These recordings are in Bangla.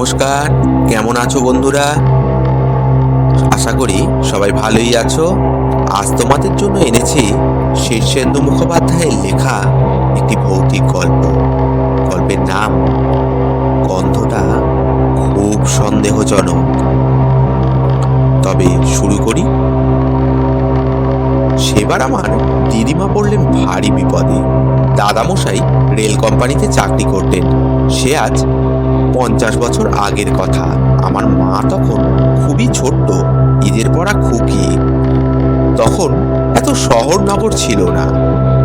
নমস্কার, কেমন আছো বন্ধুরা? আশা করি সবাই ভালোই আছো। আজ তোমাদের জন্য এনেছি শীর্ষেন্দু মুখোপাধ্যায়ের লেখা একটি ভৌতিক গল্প। গল্পের নাম, গন্ধটা খুব সন্দেহজনক। তবে শুরু করি। সেবার আমার দিদিমা পড়লেন ভারী বিপদে। দাদামশাই রেল কোম্পানিতে চাকরি করতেন। সে আজ পঞ্চাশ বছর আগের কথা। আমার মা তখন খুবই ছোট্ট, ঈদের পড়া খুকি। তখন এত শহর নগর ছিল না,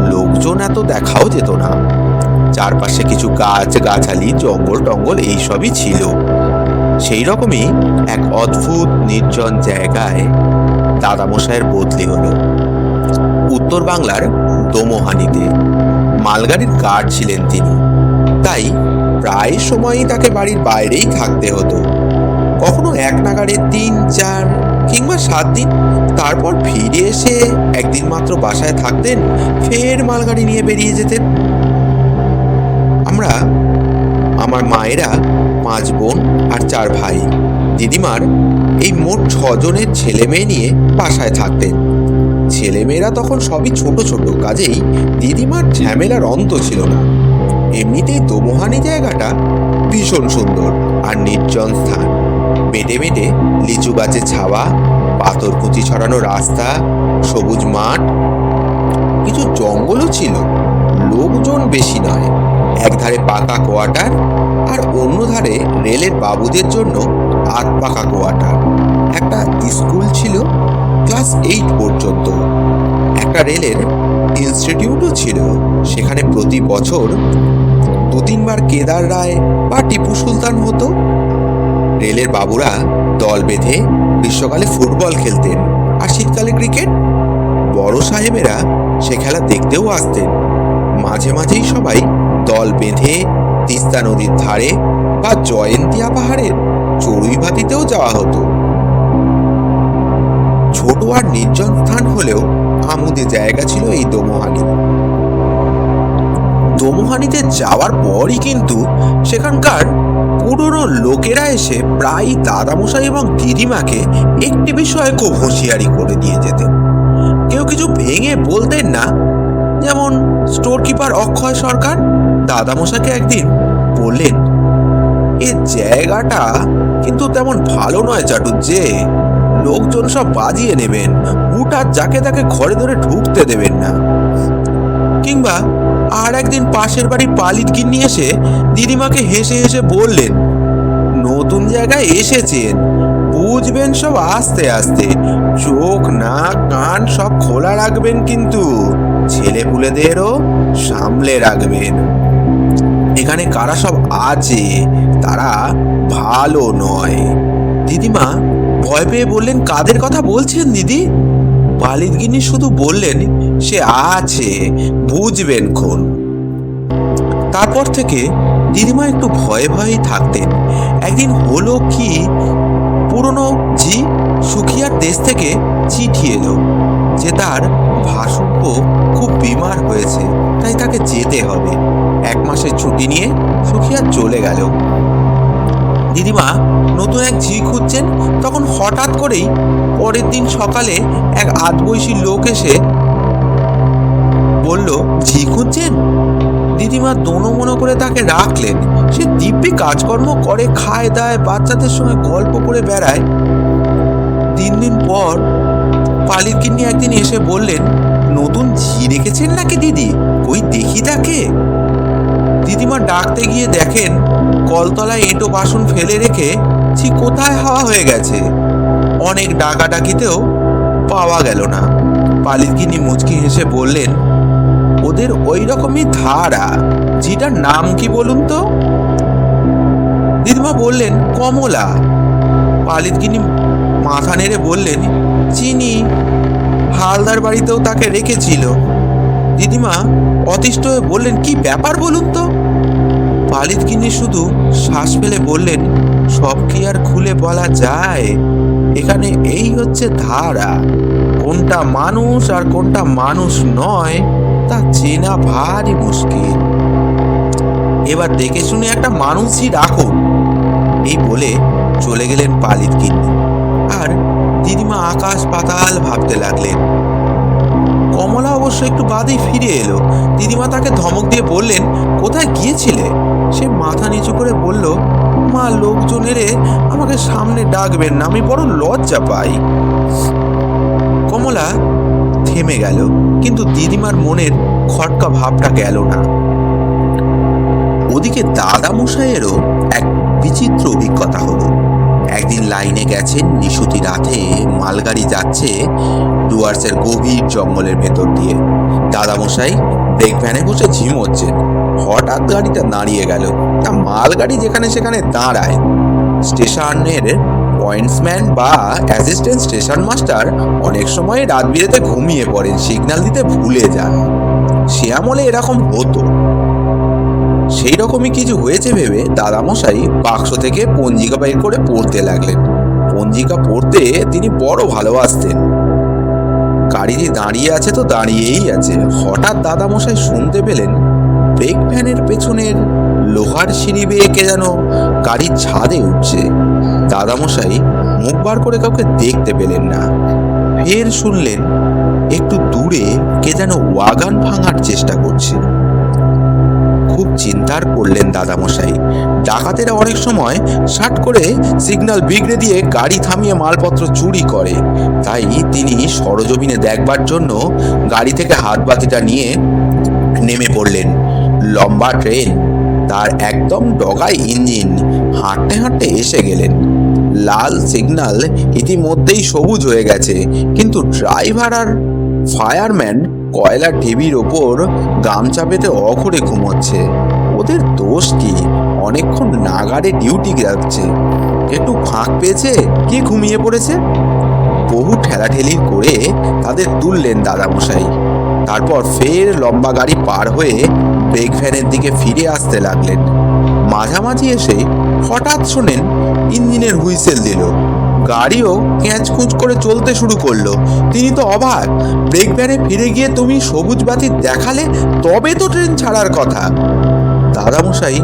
লোকজন এত দেখাও যেত না। চারপাশে কিছু গাছ, গাছালি, জঙ্গল টঙ্গল এইসবই ছিল। সেই রকমই এক অদ্ভুত নির্জন জায়গায় দাদামশাইয়ের বদলি হলো। উত্তর বাংলার দোমোহানিতে মালগাড়ির গার্ড ছিলেন তিনি। তাই প্রায় সময়ই তাকে বাড়ির বাইরেই থাকতে হতো। কখনো এক নাগাড়ে তিন, চার কিংবা সাত দিন তারপর ফিরে এসে একদিন মাত্র বাসায় থাকতেন, ফের মালগাড়ি নিয়ে বেরিয়ে যেতেন। আমরা, আমার মায়েরা, পাঁচ বোন আর চার ভাই, দিদিমার এই মোট ছজনের ছেলে মেয়ে নিয়ে বাসায় থাকতেন। ছেলেমেয়েরা তখন সবই ছোট ছোট, কাজেই দিদিমার ঝামেলার অন্ত ছিল না। এমনিতেই দোমোহানি জায়গাটা ভীষণ সুন্দর আর নির্জন স্থান। বেটে বেটে লিচু গাছের ছাওয়া পাথরকুচি ছড়ানো রাস্তা, সবুজ মাঠ, কিছু জঙ্গলও ছিল। লোকজন বেশি নয়, একধারে পাকা কোয়ার্টার আর অন্য ধারে রেলের বাবুদের জন্য আধ পাকা কোয়ার্টার একটা স্কুল ছিল ক্লাস এইট পর্যন্ত। একটা রেলের ইনস্টিটিউটও ছিল। সেখানে প্রতি বছর দু তিনবার কেদার রায় বা টিপু সুলতান হতো। রেলের বাবুরা দল বেঁধে গ্রীষ্মকালে ফুটবল খেলতেন আর শীতকালে ক্রিকেট। বড় সাহেবেরা সে খেলা দেখতেও আসতেন। মাঝে মাঝেই সবাই দল বেঁধে তিস্তা নদীর ধারে বা জয়ন্তিয়া পাহাড়ের চড়ুইভাতিতেও যাওয়া হতো। ছোট আর নির্জন স্থান হলেও আমুদে জায়গা ছিল এই দোমোহানি। দোমোহানিতে যাওয়ার পরই কিন্তু সেখানকার পুরনো লোকেরা এসে প্রায় দাদামশাই এবং দিদিমাকে একটি বিষয়ে খুব হুঁশিয়ারি করে দিয়ে যেতেন। কেউ কিছু ভেঙে বলতেন না, যেমন স্টোর কিপার অক্ষয় সরকার দাদামশাকে একদিন বললেন, এ জায়গাটা কিন্তু তেমন ভালো নয় চাটু যে লোকজন সব বাজিয়ে নেবেন হুটার যাকে তাকে ঘরে ধরে ঢুকতে দেবেন না। কিংবা আর একদিন পাশের বাড়ি পালিত গিন্নি এসে দিদিমাকে হেসে হেসে বললেন, নতুন জায়গায় এসেছেন। বুঝবেন সব আস্তে আস্তে। চোখ, নাক, কান সব খোলা রাখবেন কিন্তু। ছেলে পুলেদেরও সামলে রাখবেন। এখানে কারা সব আছে, তারা ভালো নয়। দিদিমা ভয় পেয়ে বললেন, কাদের কথা বলছেন দিদি? পালিতগিনি শুধু বললেন, সে আছে, বুঝবেন খুন। তারপর থেকে দিদিমা একটু ভয়ে ভয়েই থাকতেন। একদিন হলো কি, পুরনো জি সুখিয়ার দেশ থেকে চিঠি এলো, যে তার ভাসুব্য খুব বিমার হয়েছে, তাই তাকে যেতে হবে। এক মাসের ছুটি নিয়ে সুখিয়া চলে গেল। দিদিমা নতুন এক ঝি খুঁজছেন, তখন হঠাৎ করেই পরের দিন সকালে এক আধবয়সী লোক এসে বলল, ঝি খুঁজছেন? দিদিমা দোনো মনো করে তাকে রাখলেন। সে দিব্যি কাজকর্ম করে, খায় দায়, বাচ্চাদের সঙ্গে গল্প করে বেড়ায়। তিন দিন পর পালির কিন্নি একদিন এসে বললেন, নতুন ঝি রেখেছেন নাকি দিদি? কই দেখি তাকে? দিদিমা ডাকতে গিয়ে দেখেন কলতলায় এঁটো বাসন ফেলে রেখে ঝি কোথায় হাওয়া হয়ে গেছে। অনেক ডাকাডাকিতেও পাওয়া গেল না। পালিরকিনি মুচকি হেসে বললেন, ওদের ওই রকমই ধারা। ঝিটার নাম কি বলুন তো? দিদিমা বললেন, কমলা। পালিতগিনি মাথা নেড়ে বললেন, চিনি। হালদার বাড়িতেও তাকে রেখেছিল। দিদিমা অতিষ্ঠ হয়ে বললেন, কি ব্যাপার বলুন তো? পালিতগিনি শুধু শ্বাস ফেলে বললেন, সব কি আর খুলে বলা যায়? এখানে এই হচ্ছে ধারা। কোনটা মানুষ আর কোনটা মানুষ নয়, তা চেনা ভারী মুশকিল। এবার দেখে শুনে একটা মানুষই রাখুন এই বলে চলে গেলেন পালিত কিন্নি আর দিদিমা আকাশ পাতাল ভাবতে লাগলেন। কমলা অবশ্য একটু বাদেই ফিরে এলো। দিদিমা তাকে ধমক দিয়ে বললেন, কোথায় গিয়েছিলে? সে মাথা নিচু করে বলল, মা, লোকজনেরে আমাকে সামনে ডাকবেন না, আমি বড় লজ্জা পাই। কমলা থেমে গেল, কিন্তু দিদিমার মনের খটকা ভাবটা গেল না। ওদিকে দাদা মশাইয়েরও এক বিচিত্র অভিজ্ঞতা হলো। একদিন লাইনে গেছেন, নিশুতি রাতে মালগাড়ি যাচ্ছে ডুয়ার্সের গভীর জঙ্গলের ভেতর দিয়ে। দাদামশাই ব্রেক ভ্যানে বসে ঝিমোচ্ছেন হঠাৎ গাড়িটা দাঁড়িয়ে গেল। তা মালগাড়ি যেখানে সেখানে দাঁড়ায়। স্টেশনের পয়েন্টসম্যান বা অ্যাসিস্ট্যান্ট স্টেশন মাস্টার অনেক সময় রাত বিরেতে ঘুমিয়ে পড়েন, সিগন্যাল দিতে ভুলে যায়। সে আমলে এরকম হতো। সেই রকমই কিছু হয়েছে ভেবে দাদামশাই বাক্স থেকে পঞ্জিকা বাইর করে পড়তে লাগলেন। পঞ্জিকা পড়তে তিনি বড় ভালোবাসতেন। গাড়িটি দাঁড়িয়ে আছে তো দাঁড়িয়েই আছে। হঠাৎ দাদামশাই শুনতে পেলেন ব্রেক ভ্যানের পেছনের লোহার সিঁড়ি বেয়ে কে যেন গাড়ির ছাদে উঠছে। দাদামশাই মুখ বার করে কাউকে দেখতে পেলেন না। ফের শুনলেন, একটু দূরে কে যেন ওয়াগান ভাঙার চেষ্টা করছে। খুব চিন্তার করলেন দাদামশাই। ডাকাতেরা অনেক সময় শাট করে সিগন্যাল বিগড়ে দিয়ে গাড়ি থামিয়ে মালপত্র চুরি করে। তাই তিনি সরজমিনে দেখবার জন্য গাড়ি থেকে হাত বাতিটা নিয়ে নেমে পড়লেন। লম্বা ট্রেন, তার একদম ডগায় ইঞ্জিন, হাঁটতে হাঁটতে এসে গেলেন। লাল সিগন্যাল ইতিমধ্যেই সবুজ হয়ে গেছে, কিন্তু ড্রাইভার আর ফায়ারম্যান কয়লা ঢিবির ওপর গামছা পেতে অঘরে ঘুমোচ্ছে। ওদের দোষ কি? অনেকক্ষণ নাগারে ডিউটি যাচ্ছে। একটু ফাঁক পেয়েছে? কি ঘুমিয়ে পড়েছে? বহু ঠেলাঠেলি করে তাদের তুললেন দাদামশাই। তারপর ফের লম্বা গাড়ি পার হয়ে ব্রেক ভ্যানের দিকে ফিরে আসতে লাগলেন। মাঝামাঝি এসে হঠাৎ শোনেন ইঞ্জিনের হুইসেল দিল। গাড়িও ক্যাঁচকুচ করে চলতে শুরু করল। তিনি তো অবাক। ব্রেক ভ্যানে ফিরে গিয়ে তুমি সবুজ বাতি দেখালে তবে তো ট্রেন ছাড়ার কথা। দাদামশাই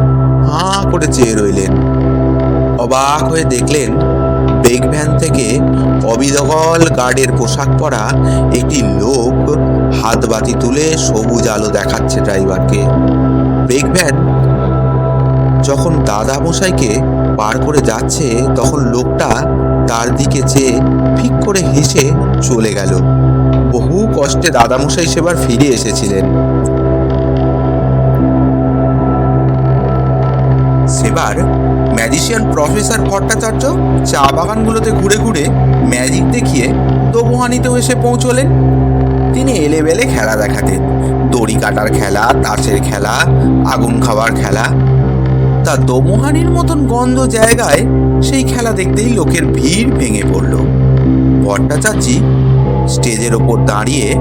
হাঁ করে চেয়ে রইলেন। অবাক হয়ে দেখলেন ব্রেক ভ্যান থেকে অবিদগল গার্ডের পোশাক পরা একটি লোক হাত বাতি তুলে সবুজ আলো দেখাচ্ছে ড্রাইভারকে। ব্রেক ভ্যান যখন দাদামশাইকে পার করে যাচ্ছে, তখন লোকটা তার দিকে চেয়ে ফিক করে হেসে চলে গেল। বহু কষ্টে দাদামশাই সেবার ফিরে এসেছিলেন। সেবার ম্যাজিশিয়ান প্রফেসর ভট্টাচার্য চা বাগানগুলোতে ঘুরে ঘুরে ম্যাজিক দেখিয়ে দোবহানিতেও এসে পৌঁছলেন। তিনি এলেবেলে খেলা দেখাতেন। দড়ি কাটার খেলা, তাসের খেলা, আগুন খাওয়ার খেলা। তা দোমোহানির মতন গন্ধ জায়গায় সেই খেলা দেখতেই লোকের ভিড় ভেঙে পড়ল। ভট্টাচার্যি স্টেজের ওপর দাঁড়িয়ে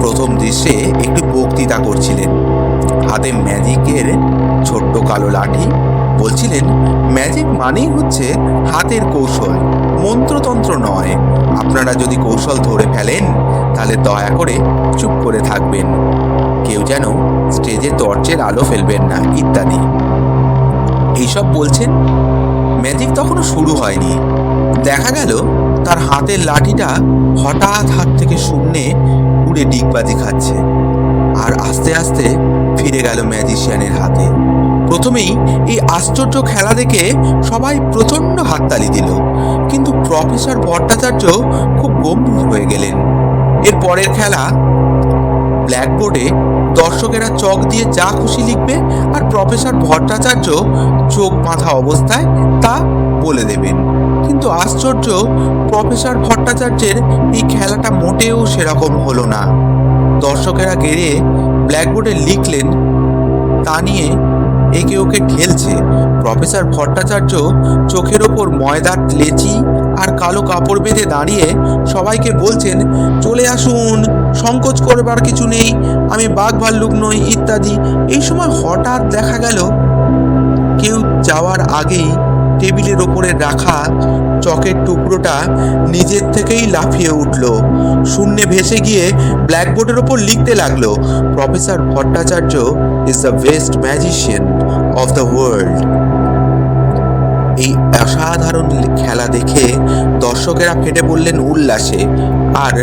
প্রথম দৃশ্যে একটি বক্তৃতা করছিলেন। হাতে ম্যাজিকের ছোট্ট কালো লাঠি বলছিলেন, ম্যাজিক মানেই হচ্ছে হাতের কৌশল, মন্ত্রতন্ত্র নয়। আপনারা যদি কৌশল ধরে ফেলেন, তাহলে দয়া করে চুপ করে থাকবেন। কেউ যেন স্টেজে টর্চের আলো ফেলবেন না, ইত্যাদি। এইসব বলছেন ম্যাজিক তখনও শুরু হয়নি। দেখা গেল, তার হাতের লাঠিটা হঠাৎ হাত থেকে শূন্যে উড়ে ডিগবাজি খাচ্ছে। আর আস্তে আস্তে ফিরে গেল ম্যাজিশিয়ানের হাতে। প্রথমেই এই আশ্চর্য খেলা দেখে সবাই প্রচণ্ড হাততালি দিল। কিন্তু প্রফেসর ভট্টাচার্য খুব গম্ভীর হয়ে গেলেন। এর পরের খেলা ব্ল্যাকবোর্ডে দর্শকেরা চক দিয়ে যা খুশি লিখবে আর প্রফেসর ভট্টাচার্য চোখ বাঁধা অবস্থায় তা বলে দেবেন। কিন্তু আশ্চর্য, প্রফেসর ভট্টাচার্যের এই খেলাটা মোটেও সেরকম হলো না। দর্শকেরা গেড়ে ব্ল্যাকবোর্ডে লিখলেন, তা নিয়ে একে ওকে ঠেলছে। প্রফেসর ভট্টাচার্য চোখের ওপর ময়দার লেচি আর কালো কাপড় বেঁধে দাঁড়িয়ে সবাইকে বলছেন, চলে আসুন। সংকোচ করবার কিছু নেই, আমি বাঘ ভাল্লুক নই, ইত্যাদি। এই সময় হঠাৎ দেখা গেল, কেউ যাওয়ার আগেই টেবিলের ওপরে রাখা চকের টুকরোটা নিজের থেকেই লাফিয়ে উঠল। শূন্যে ভেসে গিয়ে ব্ল্যাকবোর্ডের ওপর লিখতে লাগল, professor Bhattacharya is the best magician of the world এই অসাধারণ খেলা দেখে দর্শকেরা ফেটে পড়লেন উল্লাসে। আর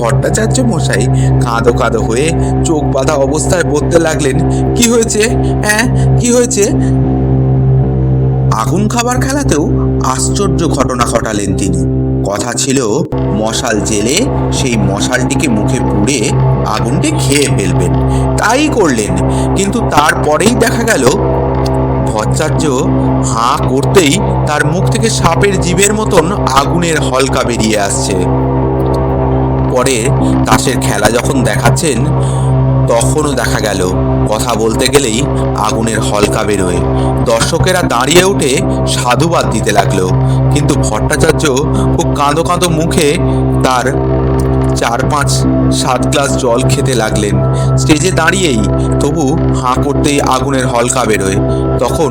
ভট্টাচার্য মশাই কাঁদো কাঁদো হয়ে চোখ বাঁধা অবস্থায় বলতে লাগলেন, কি হয়েছে? হ্যাঁ কি হয়েছে? আগুন খাবার খেলাতেও আশ্চর্য ঘটনা ঘটালেন তিনি। কথা ছিল, মশাল জেলে সেই মশালটিকে মুখে পুড়ে আগুনটি খেয়ে ফেলবেন। তাই করলেন। কিন্তু তারপরেই দেখা গেল, ভট্টাচার্য হাঁ করতেই তার মুখ থেকে সাপের জীবের মতন আগুনের হলকা বেরিয়ে আসছে। পরে তাসের খেলা যখন দেখাচ্ছেন, তখনও দেখা গেল। কথা বলতে গেলেই আগুনের হলকা বেরোয়। দর্শকেরা দাঁড়িয়ে উঠে সাধুবাদ দিতে লাগল। কিন্তু ভট্টাচার্য খুব কাঁদো কাঁদো মুখে তার চার পাঁচ সাত গ্লাস জল খেতে লাগলেন। স্টেজে দাঁড়িয়েই তবু হাঁ করতেই আগুনের হলকা বেরোয়। তখন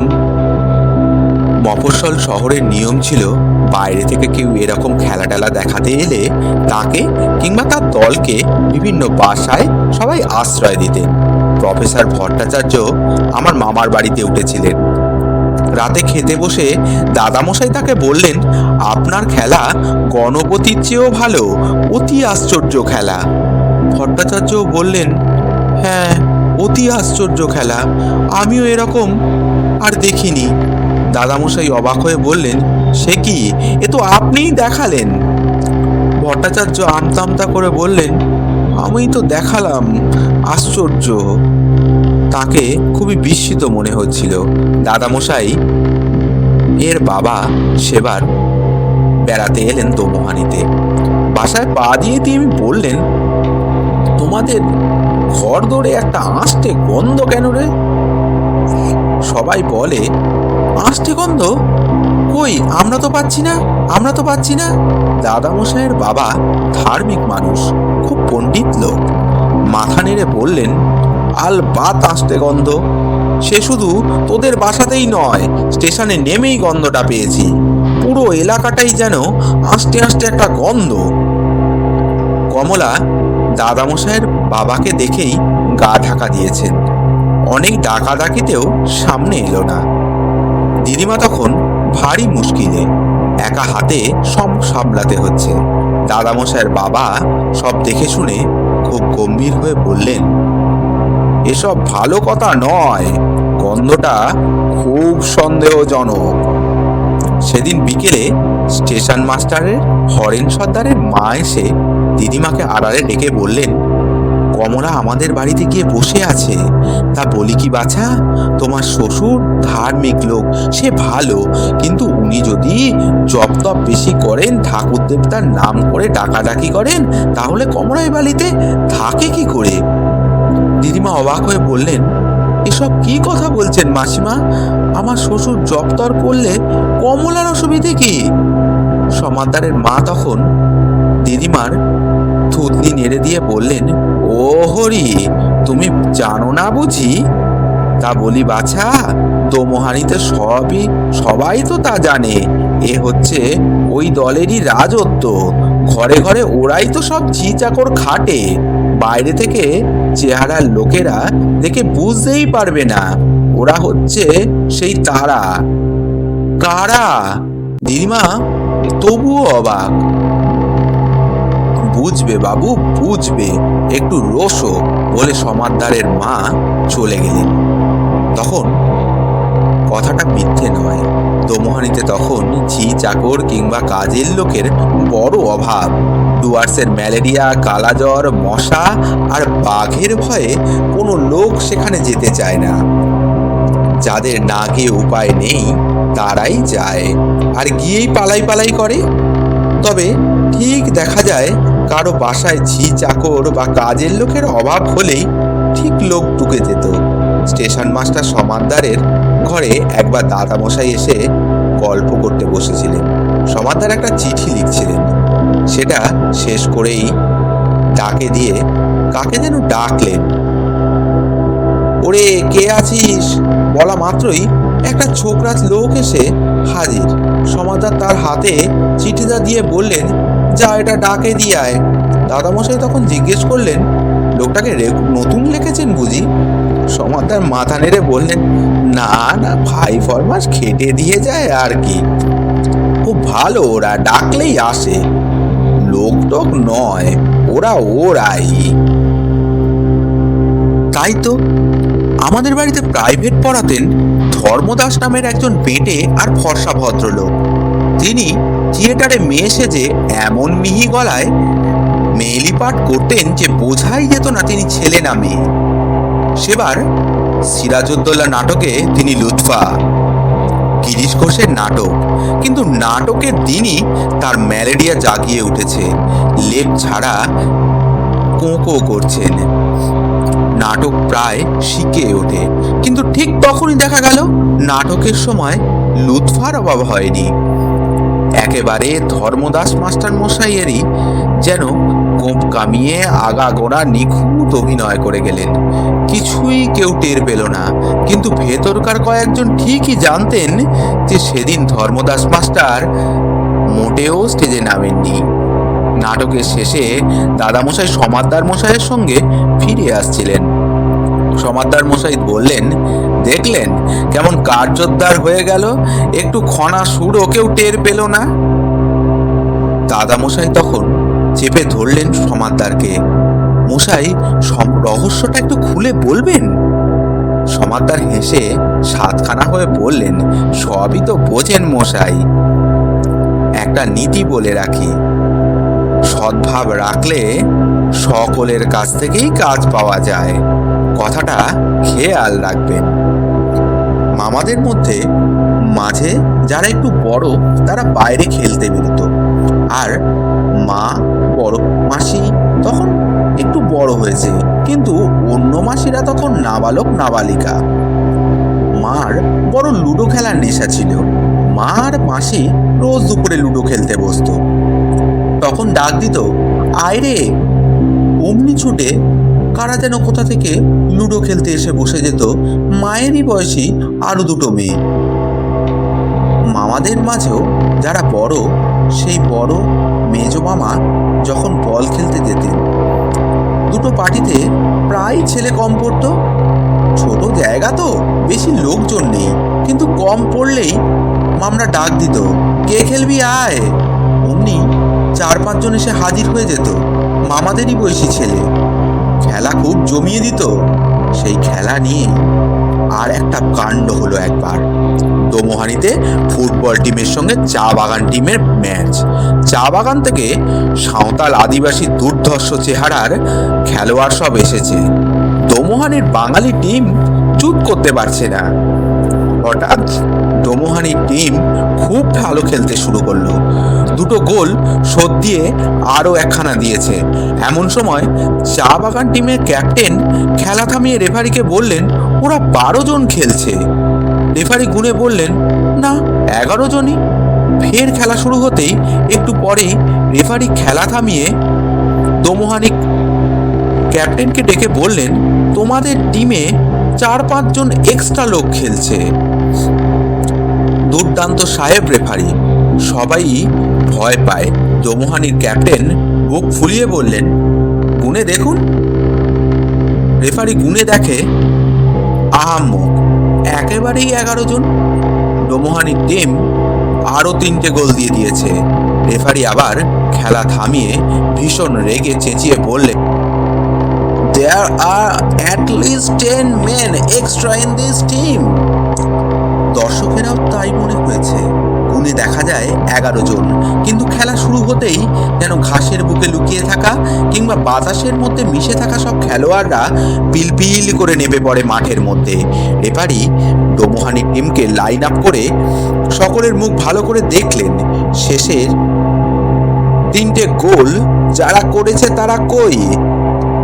মফস্বল শহরের নিয়ম ছিল বাইরে থেকে কেউ এরকম খেলা টেলা দেখাতে এলে তাকে কিংবা তার দলকে বিভিন্ন বাসায় সবাই আশ্রয় দিতেন। প্রফেসর ভট্টাচার্য আমার মামার বাড়িতে উঠেছিলেন। রাতে খেতে বসে দাদামশাই তাকে বললেন, আপনার খেলা গণপতির চেয়েও ভালো, অতি আশ্চর্য খেলা। ভট্টাচার্য বললেন হ্যাঁ অতি আশ্চর্য খেলা। আমিও এরকম আর দেখিনি। দাদামশাই অবাক হয়ে বললেন, সে কি? এ তো আপনিই দেখালেন। ভট্টাচার্য আমতা আমতা করে বললেন, আমি তো দেখালাম, আশ্চর্য। তাকে খুবই বিস্মিত মনে হচ্ছিল দাদামশাই। এর বাবা সেবার বেড়াতে এলেন দোমোহানিতে। বাসায় পা দিয়ে তিনি বললেন, তোমাদের ঘর দৌড়ে একটা আঁশটে গন্ধ কেন রে? সবাই বলে আঁশটে গন্ধ কই, আমরা তো পাচ্ছি না, আমরা তো পাচ্ছি না। দাদামশাইয়ের বাবা ধার্মিক মানুষ, খুব পণ্ডিত লোক। মাথা নেড়ে বললেন, আল বাত আসতে গন্ধ সে শুধু তোদের বাসাতেই নয়, স্টেশনে নেমেই গন্ধটা পেয়েছি। পুরো এলাকাটাই যেন আস্তে আস্তে একটা গন্ধ। কমলা দাদামশাইয়ের বাবাকে দেখেই গা ঢাকা দিয়েছেন অনেক ডাকাডাকিতেও সামনে এলো না। দিদিমা তখন ভারী মুশকিলে, একা হাতে সব সামলাতে হচ্ছে। দাদামশাইয়ের বাবা সব দেখে শুনে খুব গম্ভীর হয়ে বললেন, এসব ভালো কথা নয়, গন্ধটা খুব সন্দেহজনক। সেদিন বিকেলে স্টেশন মাস্টারের হরেন সর্দারের মা এসে দিদিমাকে আড়ালে ডেকে বললেন কমলা আমাদের বাড়িতে গিয়ে বসে আছে। তা বলি কি বাছা, তোমার শ্বশুর ধার্মিক লোক, সে ভালো, কিন্তু উনি যদি জপ তপ বেশি করেন, ঠাকুর দেবতার নাম করে ডাকাডাকি করেন, তাহলে কমলা এই বাড়িতে থাকে কি করে? দিদিমা অবাক হয়ে বললেন, এসব কি কথা বলছেন মাসিমা? আমার শ্বশুর জপতর করলে কমলার অসুবিধে কি? সমাদারের মা তখন দিদিমার থুতনি নেড়ে দিয়ে বললেন হরি তুমি জানো না বুঝি? তা বলি, বাছা, দোমোহানিতে সবই, সবাই তো তা জানে। এ হচ্ছে ওই দলেরই রাজত্ব। ঘরে ঘরে ওরাই তো সব ঝি চাকর খাটে। বাইরে থেকে চেহারার লোকেরা দেখে বুঝতেই পারবে না। ওরা হচ্ছে সেই তারা। কারা? দিদিমা, তবুও অবাক। বুঝবে বাবু, বুঝবে। একটু রোসো বলে সমাদদারের মা চলে গেলেন। তখন কথাটা মিথ্যে নয়। দোমোহানিতে তখন ঝি চাকর কিংবা কাজের লোকের বড় অভাব। ডুয়ার্সের ম্যালেরিয়া, কালাজ্বর, মশা আর বাঘের ভয়ে কোনো লোক সেখানে যেতে চায় না। যাদের না গিয়ে উপায় নেই, তারাই যায়। আর গিয়েই পালাই পালাই করে। তবে ঠিক দেখা যায় কারও বাসায় ঝি, চাকর বা কাজের লোকের অভাব হলেই ঠিক লোক ঢুকে যেত। স্টেশন মাস্টার সমাদদারের ঘরে একবার দাদামশাই এসে গল্প করতে বসেছিলেন। সমাদদার একটা চিঠি লিখছিলেন। সেটা শেষ করেই ডাকে দিয়ে, কাকে যেন ডাকলেন? ওরে, কে আছিস? বলা মাত্রই একটা ছোকরা লোক এসে হাজির। সমাদার তার হাতে চিঠিটা দিয়ে বললেন যা এটা ডাকে দিয়ে আয়। দাদামশাই তখন জিজ্ঞেস করলেন, লোকটাকে নতুন লিখেছেন বুঝি? সমাদার মাথা নেড়ে বললেন, না না, ভাই ফরমাস খেটে দিয়ে যায় আর কি। খুব ভালো, ওরা ডাকলেই আসে। লোক টোক নয়, ওরা ওরাই। তাই তো, আমাদের বাড়িতে প্রাইভেট পড়াতেন ধর্মদাস নামের একজন বেটে আর ফর্সা ভদ্রলোক। তিনি থিয়েটারে মেয়ে সেজে এমন মিহি গলায় মেয়েলি পাঠ করতেন যে বোঝাই যেত না তিনি ছেলে না মেয়ে। সেবার সিরাজউদ্দৌলা নাটকে তিনি লুৎফা, গিরিশ ঘোষের নাটক, কিন্তু নাটকের দিনই তার ম্যালেরিয়া জাগিয়ে উঠেছে, লেপ ছাড়া কোঁকো করছেন। নাটক প্রায় শিখে ওঠে, কিন্তু ঠিক তখনই দেখা গেল নাটকের সময় লুৎফার অভাব হয়নি। একেবারে ধর্মদাস মাস্টার মশাইয়েরই যেন কোপ কামিয়ে আগা গোড়া নিখুঁত অভিনয় করে গেলেন। কিছুই কেউ টের পেল না, কিন্তু ভেতরকার কয়েকজন ঠিকই জানতেন যে সেদিন ধর্মদাস মাস্টার মোটেও স্টেজে নামেননি। নাটকের শেষে দাদামশাই সমাদদার মশাইয়ের সঙ্গে ফিরে আসছিলেন। সমাদদার মশাই বললেন দেখলেন? কেমন কার্যোদ্ধার হয়ে গেল? একটু খনা সুরও কেউ টের পেল না? দাদামশাই তখন চেপে ধরলেন সমাদদারকে। মশাই রহস্যটা একটু খুলে বলবেন? সমাদদার হেসে সাতখানা হয়ে বললেন, সবই তো বোঝেন মশাই। একটা নীতি বলে রাখি। সদ্ভাব রাখলে সকলের কাছ থেকেই কাজ পাওয়া যায়। কথাটা খেয়াল রাখবেন। মামাদের মধ্যে মাঝে যারা একটু বড়, তারা বাইরে খেলতে বেরোতো। আর মা, বড় মাসি তখন একটু বড় হয়েছে। কিন্তু অন্য মাসিরা তখন নাবালক, নাবালিকা। মার বড় লুডো খেলার নেশা ছিল। মার মাসি রোজ দুপুরে লুডো খেলতে বসতো। তখন ডাক দিত, আয় রে, অমনি ছুটে কারা যেন কোথা থেকে লুডো খেলতে এসে বসে যেত মায়েরই বয়সী আরও দুটো মেয়ে। মামাদের মাঝেও যারা বড়, সেই বড় মেজ মামা যখন বল খেলতে যেতেন, দুটো পার্টিতে প্রায় ছেলে কম পড়তো। ছোট জায়গা তো, বেশি লোকজন নেই, কিন্তু কম পড়লেই মামরা ডাক দিত, কে খেলবি আয়? অমনি চার পাঁচজন এসে হাজির হয়ে যেত, মামাদেরই বয়সী ছেলে। খেলা খুব জমিয়ে দিত। সেই খেলা নিয়ে আর একটা কাণ্ড হলো একবার। দোমোহানিতে ফুটবল টিমের সঙ্গে চা বাগান টিমের ম্যাচ। চা বাগান থেকে সাঁওতাল আদিবাসী দুর্ধর্ষ চেহারার খেলোয়াড় সব এসেছে। দোমোহানির বাঙালি টিম চুপ করতে পারছে না। হঠাৎ দোমোহানি টিম খুব ভালো খেলতে শুরু করল। দুটো গোল শোধ দিয়ে আরও একখানা দিয়েছে। এমন সময় চা বাগান টিমের ক্যাপ্টেন খেলা থামিয়ে রেফারিকে বললেন, ওরা বারো জন খেলছে। রেফারি গুনে বললেন, না, এগারো জনই। ফের খেলা শুরু হতেই একটু পরেই রেফারি খেলা থামিয়ে দোমোহানি ক্যাপ্টেনকে ডেকে বললেন, তোমাদের টিমে চার পাঁচজন এক্সট্রা লোক খেলছে। দুর্দান্ত সাহেব রেফারি। সবাই ভয় পায়। দোমোহানির ক্যাপ্টেন বুক ফুলিয়ে বললেন, গুনে দেখুন। রেফারি গুনে দেখে, আহাম্মক, একেবারেই এগারো জন। ডোমোহানির টিম আরও তিনটে গোল দিয়ে দিয়েছে। রেফারি আবার খেলা থামিয়ে ভীষণ রেগে চেঁচিয়ে বললেন there are at least ten men extra in this team দর্শকেরাও তাই মনে হয়েছে। গুনে দেখা যায় এগারো জন। কিন্তু খেলা শুরু হতেই যেন ঘাসের বুকে লুকিয়ে থাকা কিংবা বাতাসের মধ্যে মিশে থাকা সব খেলোয়াড়রা পিলপিল করে নেমে পড়ে মাঠের মধ্যে। রেফারি ডোমোহানি টিমকে লাইন আপ করে সকলের মুখ ভালো করে দেখলেন। শেষের তিনটে গোল যারা করেছে তারা কই?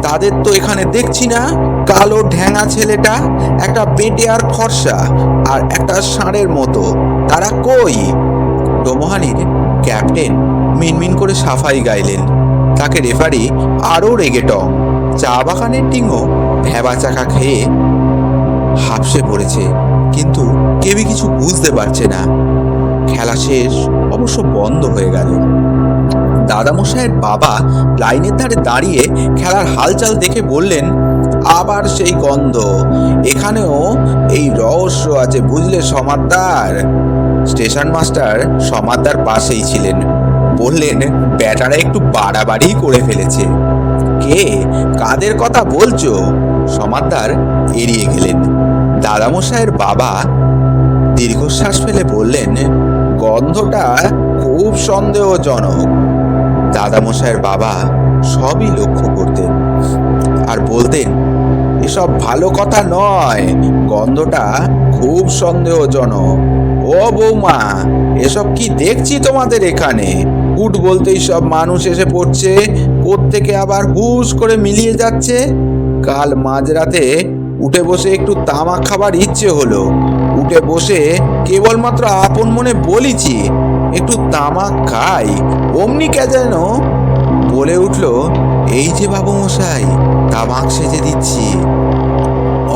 তাদের তো এখানে দেখছি না। কালো ঢ্যাঙা ছেলেটা, একটা বেটে আর ফর্সা, আর একটা ষাঁড়ের মতো। তারা কই? ডোমহানির ক্যাপ্টেন মিনমিন করে সাফাই গাইলেন। তাকে রেফারি আরও রেগে টং চা বাগানের টিংও ভেবা চাকা খেয়ে হাফসে পড়েছে। কিন্তু কেউই কিছু বুঝতে পারছে না। খেলা শেষ, অবশ্য বন্ধ হয়ে গেল। দাদামশাইয়ের বাবা লাইনের ধারে দাঁড়িয়ে খেলার হালচাল দেখে বললেন, আবার সেই গন্ধ। এখানেও এই রহস্য আছে, বুঝলে, সমাদ্দার। স্টেশন মাস্টার সমাদ্দার পাশেই ছিলেন। বললেন, ব্যাটারা একটু বাড়াবাড়ি করে ফেলেছে। কে? কাদের কথা বলছো? সমাদ্দার এড়িয়ে গেলেন। দাদামশাইয়ের বাবা দীর্ঘশ্বাস ফেলে বললেন, গন্ধটা খুব সন্দেহজনক। দাদামশাইয়ের বাবা সবই লক্ষ্য করতেন আর বলতেন, এসব ভালো কথা নয়, গন্ধটা খুব সন্দেহজনক। ও বৌমা, এসব কি দেখছি তোমাদের এখানে? উঠ বলতেই সব মানুষ এসে পড়ছে থেকে আবার হুশ করে মিলিয়ে যাচ্ছে? কাল মাঝরাতে উঠে বসে একটু তামাক খাবার ইচ্ছে হলো। উঠে বসে কেবলমাত্র আপন মনে বলিছি, একটু তামাক খাই, অমনি কে যেন বলে উঠল, এই যে বাবু মশাই, তামাক সেজে দিচ্ছি।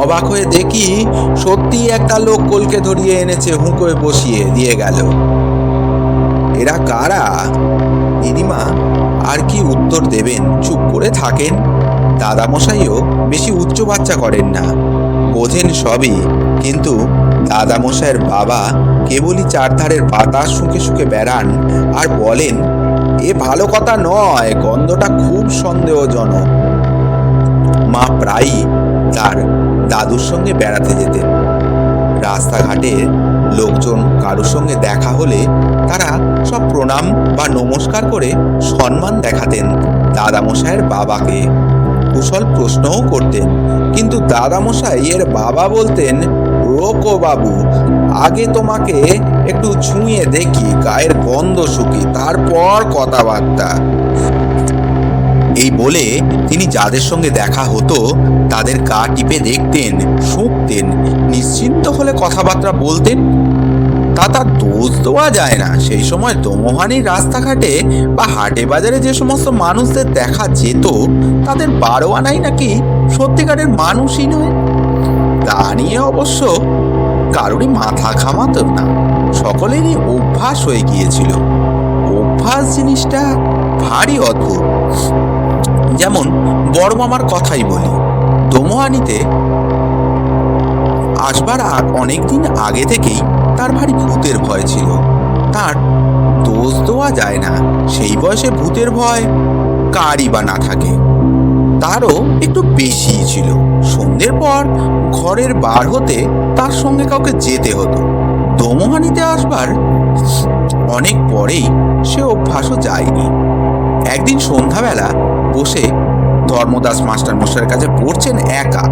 অবাক হয়ে দেখি সত্যি একটা লোক কোলকে ধরিয়ে এনেছে হুঁকোয় বসিয়ে দিয়ে গেল। এরা কারা? দিদিমা, আর কি উত্তর দেবেন? চুপ করে থাকেন। দাদামশাইও বেশি উচ্চ বাচ্চা করেন না। বোঝেন সবই, কিন্তু দাদামশাইয়ের বাবা কেবলই চারধারের বাতাস শুকে শুকে বেড়ান আর বলেন, এ ভালো কথা নয়, গন্ধটা খুব সন্দেহজনক। মা প্রায়ই তার দাদুর সঙ্গে বেড়াতে যেতেন রাস্তাঘাটে লোকজন কারোর সঙ্গে দেখা হলে তারা সব প্রণাম বা নমস্কার করে সম্মান দেখাতেন দাদামশাইয়ের বাবাকে। কুশল প্রশ্নও করতেন, কিন্তু দাদামশাই এর বাবা বলতেন রোকো বাবু, আগে তোমাকে একটু ছুঁয়ে দেখি, গায়ের গন্ধ শুকি, তারপর কথাবার্তা। এই বলে তিনি যাদের সঙ্গে দেখা হতো, তাদের গা টিপে দেখতেন, শুঁকতেন, নিশ্চিন্ত হলে কথাবার্তা বলতেন। তা তার দোষ দেওয়া যায় না। সেই সময় দমোহানির রাস্তাঘাটে বা হাটে বাজারে যে সমস্ত মানুষদের দেখা যেত, তাদের বারো আনাই নাকি সত্যিকারের মানুষই নয়। তা নিয়ে অবশ্য কারোরই মাথা ঘামাতো না। সকলেরই অভ্যাস হয়ে গিয়েছিল। অভ্যাস জিনিসটা ভারী অদ্ভুত। যেমন, বড় মামার কথাই বলি দমোহানিতে আসবার অনেক দিন আগে থেকেই তার ভারী ভূতের ভয় ছিল। তার দোষ দেওয়া যায় না, সেই বয়সে ভূতের ভয় কারই বা না থাকে। তারও একটু বেশি ছিল। সন্ধ্যের পর ঘরের বার হতে তার সঙ্গে কাউকে যেতে হতো। দমোহানিতে আসবার অনেক পরেই সে অভ্যাসও যায়নি। একদিন সন্ধ্যাবেলা বসে ধর্মদাস মাস্টার মশাইয়ের কাছে পড়ছেন একা।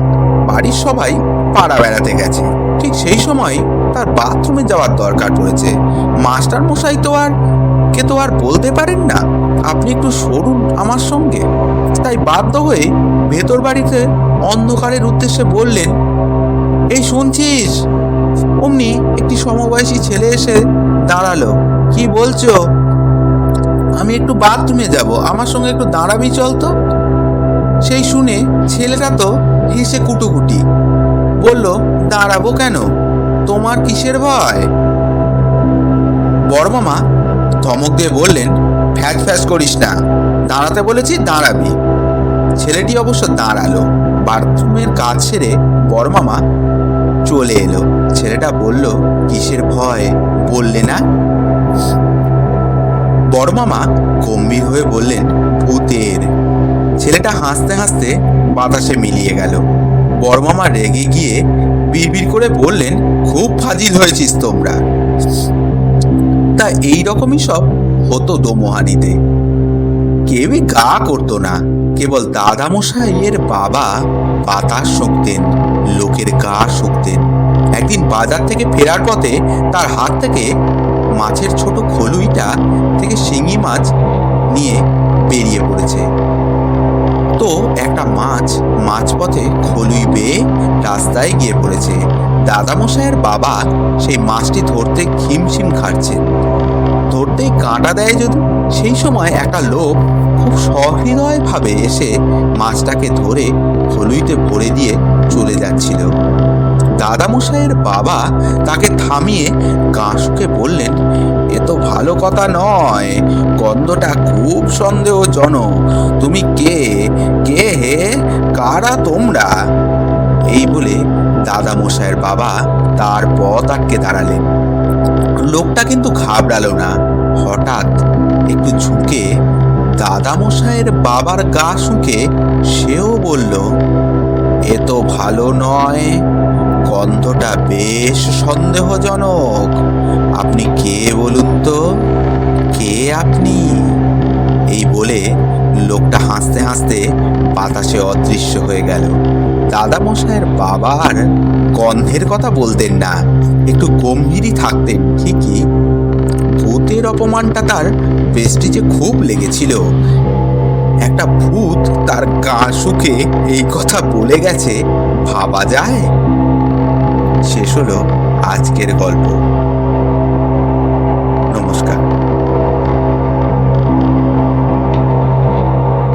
বাড়ির সবাই পাড়া বেড়াতে গেছে। ঠিক সেই সময় তার বাথরুমে যাওয়ার দরকার রয়েছে মাস্টার মশাই তো আর কে তো আর বলতে পারেন না। আপনি একটু সরুন আমার সঙ্গে। তাই বাধ্য হয়ে ভেতর বাড়িতে অন্ধকারের উদ্দেশ্যে বললেন, এই শুনছিস? অমনি একটি সমবয়সী ছেলে এসে দাঁড়াল। কি বলছো? আমি একটু বাথরুমে যাব। আমার সঙ্গে একটু দাঁড়াবি চল তো। সেই শুনে ছেলেটা তো হেসে কুটুকুটি। বলল, দাঁড়াবো কেন? তোমার কিসের ভয়? বড় মামা ধমক দিয়ে বললেন, ফ্যাস ফ্যাস করিস না। দাঁড়াতে বলেছি দাঁড়াবি। ছেলেটি অবশ্য দাঁড়াল। বাথরুমের কাজ সেরে বড় মামা চলে এলো। ছেলেটা বলল, কিসের ভয়? বললে না? বড় মামা গম্ভীর হয়ে বললেন ভূতের ছেলেটা হাসতে হাসতে বাতাসে মিলিয়ে গেল। বড় মামা রেগে গিয়ে বিড়বিড় করে বললেন, খুব ফাজিল হয়েছিস তোমরা। তা এই রকমই সব হতো দোমোহানিতে। কেউই গা করতো না। কেবল দাদামশাইয়ের বাবা বাতাস শুকতেন, লোকের গা শুকতেন। একদিন বাজার থেকে ফেরার পথে তার হাত থেকে মাছের ছোট খলুইটা থেকে শিঙি মাছ নিয়ে বেরিয়ে পড়েছে। তো একটা মাছ মাঝপথে খলুই বেয়ে রাস্তায় গিয়ে পড়েছে। দাদামশাইয়ের বাবা সেই মাছটি ধরতে খিমছিম খাটছেন। ধরতেই কাঁটা দেয় যদি, সেই সময় একটা লোক খুব সহৃদয়ভাবে এসে মাছটাকে ধরে খলুইতে ভরে দিয়ে চলে যাচ্ছিল। দাদামশাইয়ের বাবা তাকে থামিয়ে শুকে বললেন, এ তো ভালো কথা নয়, গন্ধটা খুব সন্দেহজনক। তুমি কে? কে হে? কারা তোমরা? এই বলে দাদামশাইয়ের বাবা তার পথ আটকে দাঁড়ালেন। লোকটা কিন্তু ঘাবড়ালো না। হঠাৎ একটু ঝুঁকে দাদামশাইয়ের বাবার গা শুকে সেও বলল, এ তো ভালো নয় গন্ধটা বেশ সন্দেহজনক। আপনি কে বলুন তো? কে আপনি? এই বলে লোকটা হাসতে হাসতে বাতাসে অদৃশ্য হয়ে গেল। দাদামশাইয়ের বাবার গন্ধের কথা বলতেন না, একটু গম্ভীরই থাকতেন, ঠিকই। ভূতের অপমানটা তার প্রেস্টিজে খুব লেগেছিল। একটা ভূত তার গা শুকে এই কথা বলে গেছে, ভাবা যায়? শেষ হলো আজকের গল্প।